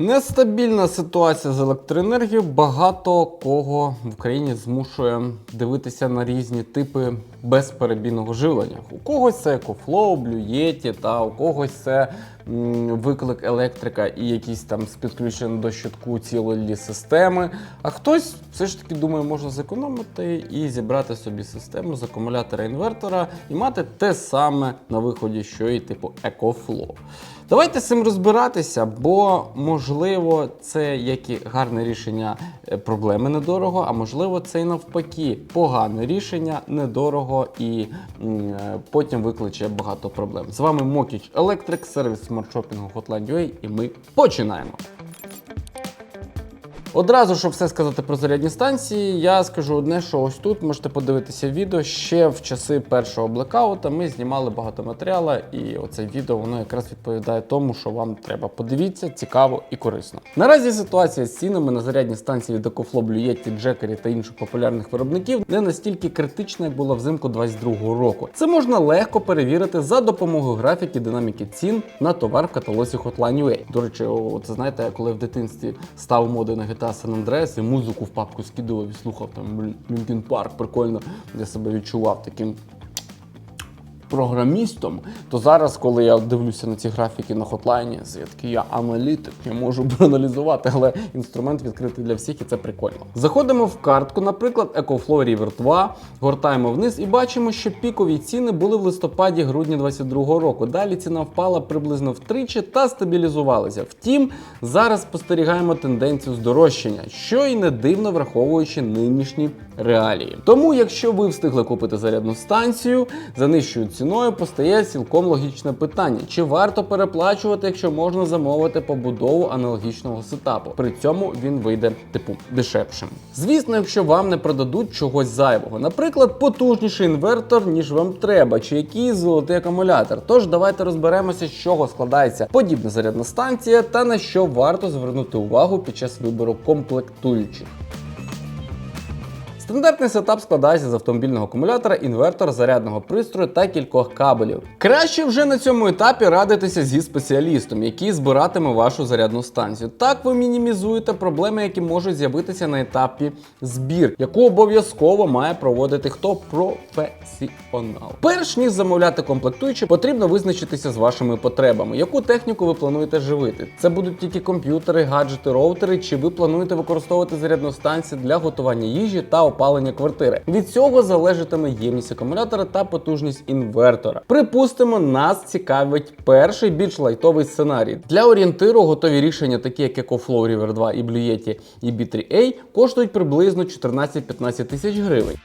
Нестабільна ситуація з електроенергією багато кого в Україні змушує дивитися на різні типи безперебійного живлення. У когось це екофлоу, блюєті, та у когось це виклик електрика і якісь там з підключенням до щитку цілої системи. А хтось все ж таки думає, можна зекономити і зібрати собі систему з акумулятора інвертора і мати те саме на виході, що і типу екофлоу. Давайте з цим розбиратися, бо можливо це як і гарне рішення е, проблеми недорого, а можливо це і навпаки погане рішення недорого і м, е, потім викличе багато проблем. З вами Мокіч Електрик, сервіс смартшопінгу Hotline.ua і ми починаємо. Одразу, щоб все сказати про зарядні станції, я скажу одне, що ось тут можете подивитися відео. Ще в часи першого блекаута ми знімали багато матеріалу, і оце відео воно якраз відповідає тому, що вам треба. Подивіться, цікаво і корисно. Наразі ситуація з цінами на зарядні станції від EcoFlow, Blue Джекері та інших популярних виробників не настільки критична, як була взимку 22 року. Це можна легко перевірити за допомогою графіки динаміки цін на товар в каталозі Hotline.ua. До речі, от знаєте, коли в дитинстві став моди на GTA San Andreas і музику в папку скидував і слухав там Лінкін Парк, прикольно, я себе відчував таким програмістом, то зараз, коли я дивлюся на ці графіки на хотлайні, такий я аналітик, я можу проаналізувати, але інструмент відкритий для всіх, і це прикольно. Заходимо в картку, наприклад, EcoFlow River 2, гортаємо вниз і бачимо, що пікові ціни були в листопаді-грудні 22 року. Далі ціна впала приблизно втричі та стабілізувалася. Втім, зараз спостерігаємо тенденцію здорожчання, що й не дивно враховуючи нинішні реалії. Тому, якщо ви встигли купити зарядну станцію за нижчою ціною, постає цілком логічне питання: чи варто переплачувати, якщо можна замовити побудову аналогічного сетапу? При цьому він вийде типу дешевшим. Звісно, якщо вам не продадуть чогось зайвого, наприклад, потужніший інвертор, ніж вам треба, чи якийсь золотий акумулятор. Тож давайте розберемося, з чого складається подібна зарядна станція та на що варто звернути увагу під час вибору комплектуючих. Стандартний сетап складається з автомобільного акумулятора, інвертора, зарядного пристрою та кількох кабелів. Краще вже на цьому етапі радитися зі спеціалістом, який збиратиме вашу зарядну станцію. Так ви мінімізуєте проблеми, які можуть з'явитися на етапі збір, яку обов'язково має проводити хто професіонал. Перш ніж замовляти комплектуючі, потрібно визначитися з вашими потребами, яку техніку ви плануєте живити. Це будуть тільки комп'ютери, гаджети, роутери, чи ви плануєте використовувати зарядну станцію для готування їжі та опалення квартири. Від цього залежатиме ємність акумулятора та потужність інвертора. Припустимо, нас цікавить перший більш лайтовий сценарій. Для орієнтиру готові рішення, такі як EcoFlow River 2 і Blue Yeti і B3A, коштують приблизно 14-15 тисяч гривень.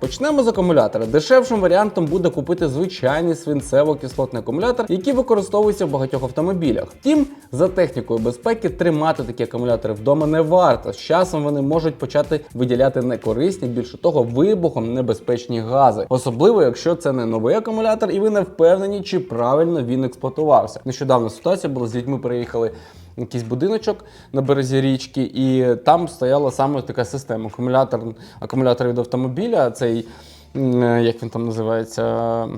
Почнемо з акумулятора. Дешевшим варіантом буде купити звичайний свинцево-кислотний акумулятор, який використовується в багатьох автомобілях. Втім, за технікою безпеки тримати такі акумулятори вдома не варто. З часом вони можуть почати виділяти некорисні, більше того, вибухом небезпечні гази, особливо якщо це не новий акумулятор, і ви не впевнені, чи правильно він експлуатувався. Нещодавно ситуація була з дітьми, приїхали якийсь будиночок на березі річки, і там стояла саме така система. Акумулятор, акумулятор від автомобіля, цей як він там називається.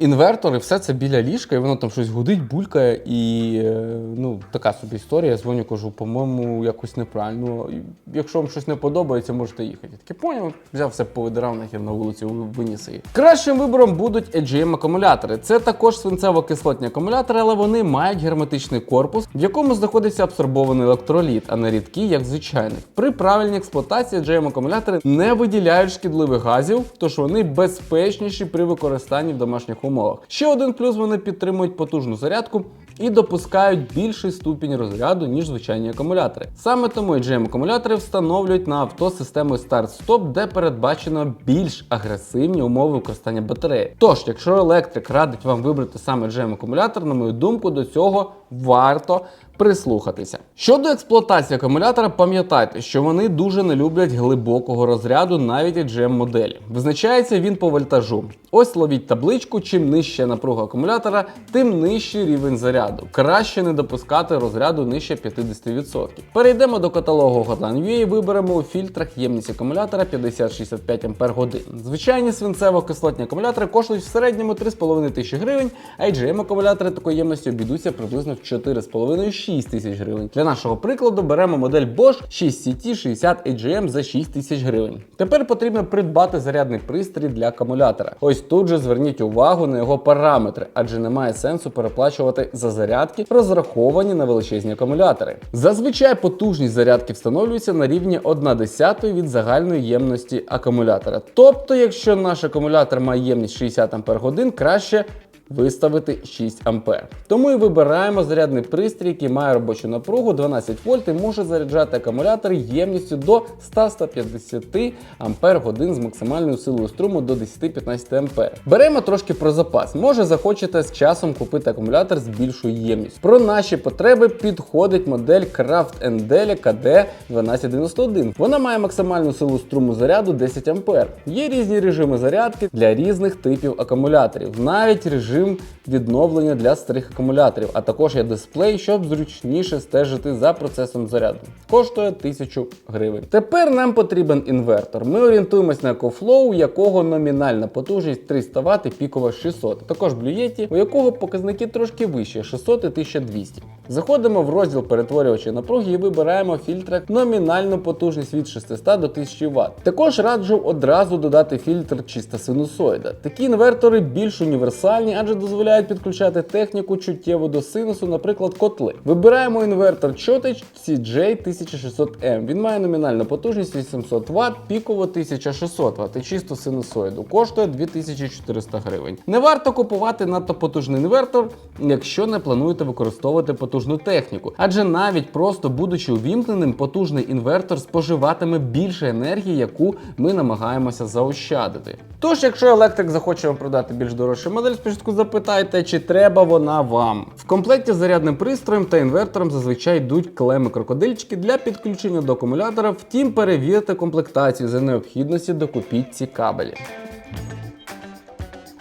Інвертор, і все це біля ліжка, і воно там щось гудить, булькає, і е, ну, така собі історія. Я дзвоню, кажу, по-моєму, якось неправильно. Якщо вам щось не подобається, можете їхати. Таке поняв, взяв все повидирав нахер на вулицю, виніс її. Кращим вибором будуть AGM акумулятори. Це також свинцево-кислотні акумулятори, але вони мають герметичний корпус, в якому знаходиться абсорбований електроліт, а не рідкий, як звичайних. При правильній експлуатації AGM акумулятори не виділяють шкідливих газів, тож вони безпечніші при використанні в домашніх умовах. Ще один плюс вони підтримують потужну зарядку і допускають більший ступінь розряду, ніж звичайні акумулятори. Саме тому AGM акумулятори встановлюють на авто системою старт-стоп, де передбачено більш агресивні умови використання батареї. Тож, якщо електрик радить вам вибрати саме AGM акумулятор, на мою думку, до цього варто прислухатися. Щодо експлуатації акумулятора, пам'ятайте, що вони дуже не люблять глибокого розряду, навіть AGM моделі. Визначається він по вольтажу. Ось ловіть табличку, чим нижча напруга акумулятора, тим нижчий рівень заряду. Краще не допускати розряду нижче 50%. Перейдемо до каталогу Hotline.ua і виберемо у фільтрах ємність акумулятора 50-65 Ах. Звичайні свинцево-кислотні акумулятори коштують в середньому 3,5 тисячі гривень, а AGM акумулятори такої ємності обійдуться приблизно в 4,5 6 тисяч гривень. Для нашого прикладу беремо модель Bosch 6CT60 AGM за 6 тисяч гривень. Тепер потрібно придбати зарядний пристрій для акумулятора. Ось тут же зверніть увагу на його параметри, адже немає сенсу переплачувати за зарядки, розраховані на величезні акумулятори. Зазвичай потужність зарядки встановлюється на рівні 1 десятої від загальної ємності акумулятора. Тобто, якщо наш акумулятор має ємність 60 Ах, краще виставити 6 ампер. Тому і вибираємо зарядний пристрій, який має робочу напругу 12 вольт і може заряджати акумулятор ємністю до 100-150 ампер годин з максимальною силою струму до 10-15 ампер. Беремо трошки про запас. Може захочете з часом купити акумулятор з більшою ємністю. Про наші потреби підходить модель Craft Endele KD 1291. Вона має максимальну силу струму заряду 10 ампер. Є різні режими зарядки для різних типів акумуляторів, навіть режим відновлення для старих акумуляторів, а також є дисплей, щоб зручніше стежити за процесом заряду. Коштує 1000 гривень. Тепер нам потрібен інвертор. Ми орієнтуємось на EcoFlow, у якого номінальна потужність 300 Вт і пікова 600. Також Blue Yeti, у якого показники трошки вищі 600 і 1200. Заходимо в розділ перетворювачі напруги і вибираємо фільтр номінальну потужність від 600 до 1000 Вт. Також раджу одразу додати фільтр чиста синусоїда. Такі інвертори більш універсальні, адже дозволяють підключати техніку чуттєво до синусу, наприклад, котли. Вибираємо інвертор Chotech CJ1600M. Він має номінальну потужність 800 Вт, піково 1600 Вт і чисту синусоїду. Коштує 2400 гривень. Не варто купувати надто потужний інвертор, якщо не плануєте використовувати потужну техніку, адже навіть просто будучи увімкненим, потужний інвертор споживатиме більше енергії, яку ми намагаємося заощадити. Тож, якщо електрик захоче вам продати більш дорожчу модель, спочатку запитайте, чи треба вона вам. В комплекті з зарядним пристроєм та інвертором зазвичай йдуть клеми крокодильчики для підключення до акумулятора, втім перевірте комплектацію за необхідності докупіть ці кабелі.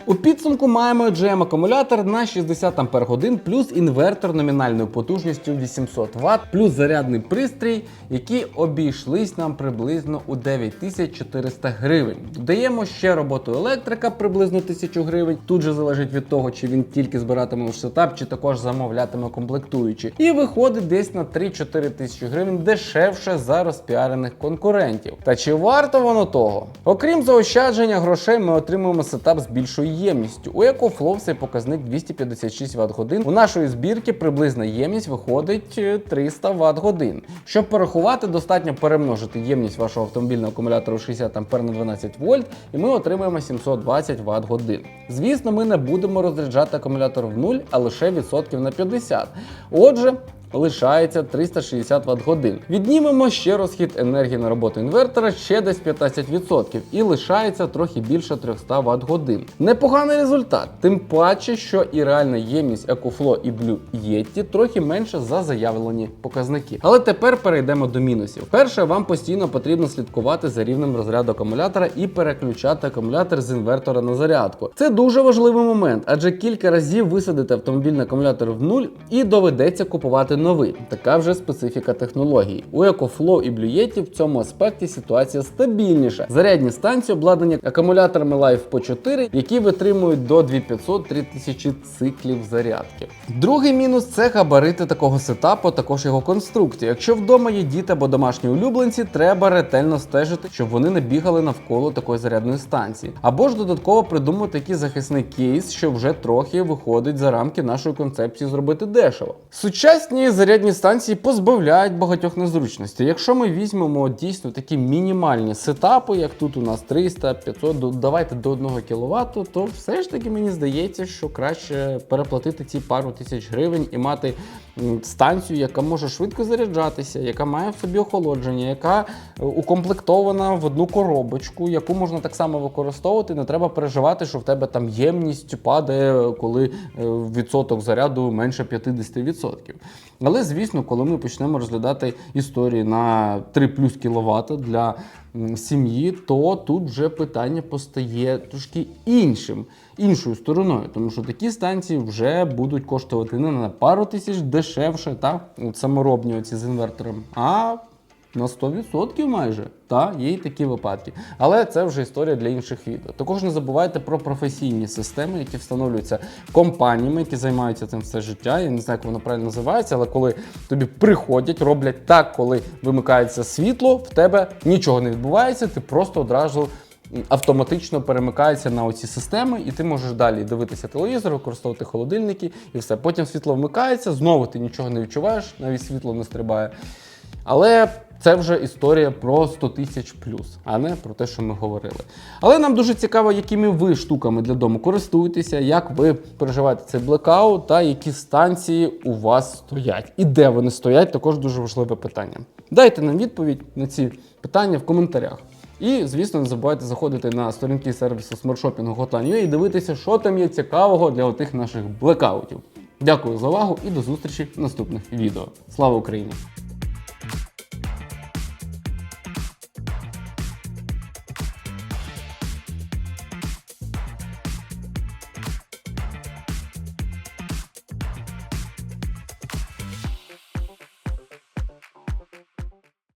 У підсумку маємо GM акумулятор на 60 Ах плюс інвертор номінальною потужністю 800 Вт, плюс зарядний пристрій, які обійшлись нам приблизно у 9400 гривень. Додаємо ще роботу електрика приблизно 1000 гривень. Тут же залежить від того, чи він тільки збиратиме в сетап, чи також замовлятиме комплектуючі. І виходить десь на 3-4 тисячі гривень дешевше за розпіарених конкурентів. Та чи варто воно того? Окрім заощадження грошей, ми отримуємо сетап з більшою ємністю. У EcoFlow цей показник 256 Вт годин. У нашої збірки приблизна ємність виходить е, 300 Вт годин. Щоб порахувати, достатньо перемножити ємність вашого автомобільного акумулятора 60 А на 12 вольт, і ми отримаємо 720 Вт годин. Звісно, ми не будемо розряджати акумулятор в нуль, а лише відсотків на 50. Отже, лишається 360 Вт годин. Віднімемо ще розхід енергії на роботу інвертора ще десь 15% і лишається трохи більше 300 Вт годин. Непоганий результат, тим паче, що і реальна ємність EcoFlow і Blue Yeti трохи менше за заявлені показники. Але тепер перейдемо до мінусів. Перше, вам постійно потрібно слідкувати за рівнем розряду акумулятора і переключати акумулятор з інвертора на зарядку. Це дуже важливий момент, адже кілька разів висадите автомобільний акумулятор в нуль і доведеться купувати новий. Така вже специфіка технології. У EcoFlow і Yeti в цьому аспекті ситуація стабільніша. Зарядні станції обладнані акумуляторами Life по 4, які витримують до 2500-3000 циклів зарядки. Другий мінус це габарити такого сетапу, також його конструкція. Якщо вдома є діти або домашні улюбленці, треба ретельно стежити, щоб вони не бігали навколо такої зарядної станції. Або ж додатково придумати такий захисний кейс, що вже трохи виходить за рамки нашої концепції зробити дешево. Сучасні зарядні станції позбавляють багатьох незручностей. Якщо ми візьмемо дійсно такі мінімальні сетапи, як тут у нас 300, 500, давайте до 1 кВт, то все ж таки мені здається, що краще переплатити ці пару тисяч гривень і мати станцію, яка може швидко заряджатися, яка має в собі охолодження, яка е, укомплектована в одну коробочку, яку можна так само використовувати. Не треба переживати, що в тебе там ємність падає, коли е, відсоток заряду менше 50%. Але звісно, коли ми почнемо розглядати історії на 3 плюс кВт для сім'ї, то тут вже питання постає трошки іншим, іншою стороною, тому що такі станції вже будуть коштувати не на пару тисяч дешевше, та от саморобні оці з інвертором, а На 100% майже. Та, є й такі випадки. Але це вже історія для інших відео. Також не забувайте про професійні системи, які встановлюються компаніями, які займаються цим все життя. Я не знаю, як воно правильно називається, але коли тобі приходять, роблять так, коли вимикається світло, в тебе нічого не відбувається, ти просто одразу автоматично перемикається на оці системи, і ти можеш далі дивитися телевізор, використовувати холодильники і все. Потім світло вмикається, знову ти нічого не відчуваєш, навіть світло не стрибає. Але це вже історія про 100 тисяч плюс, а не про те, що ми говорили. Але нам дуже цікаво, якими ви штуками для дому користуєтеся, як ви переживаєте цей блекаут та які станції у вас стоять. І де вони стоять, також дуже важливе питання. Дайте нам відповідь на ці питання в коментарях. І, звісно, не забувайте заходити на сторінки сервісу смартшопінгу Hotline.ua і дивитися, що там є цікавого для отих наших блекаутів. Дякую за увагу і до зустрічі в наступних відео. Слава Україні!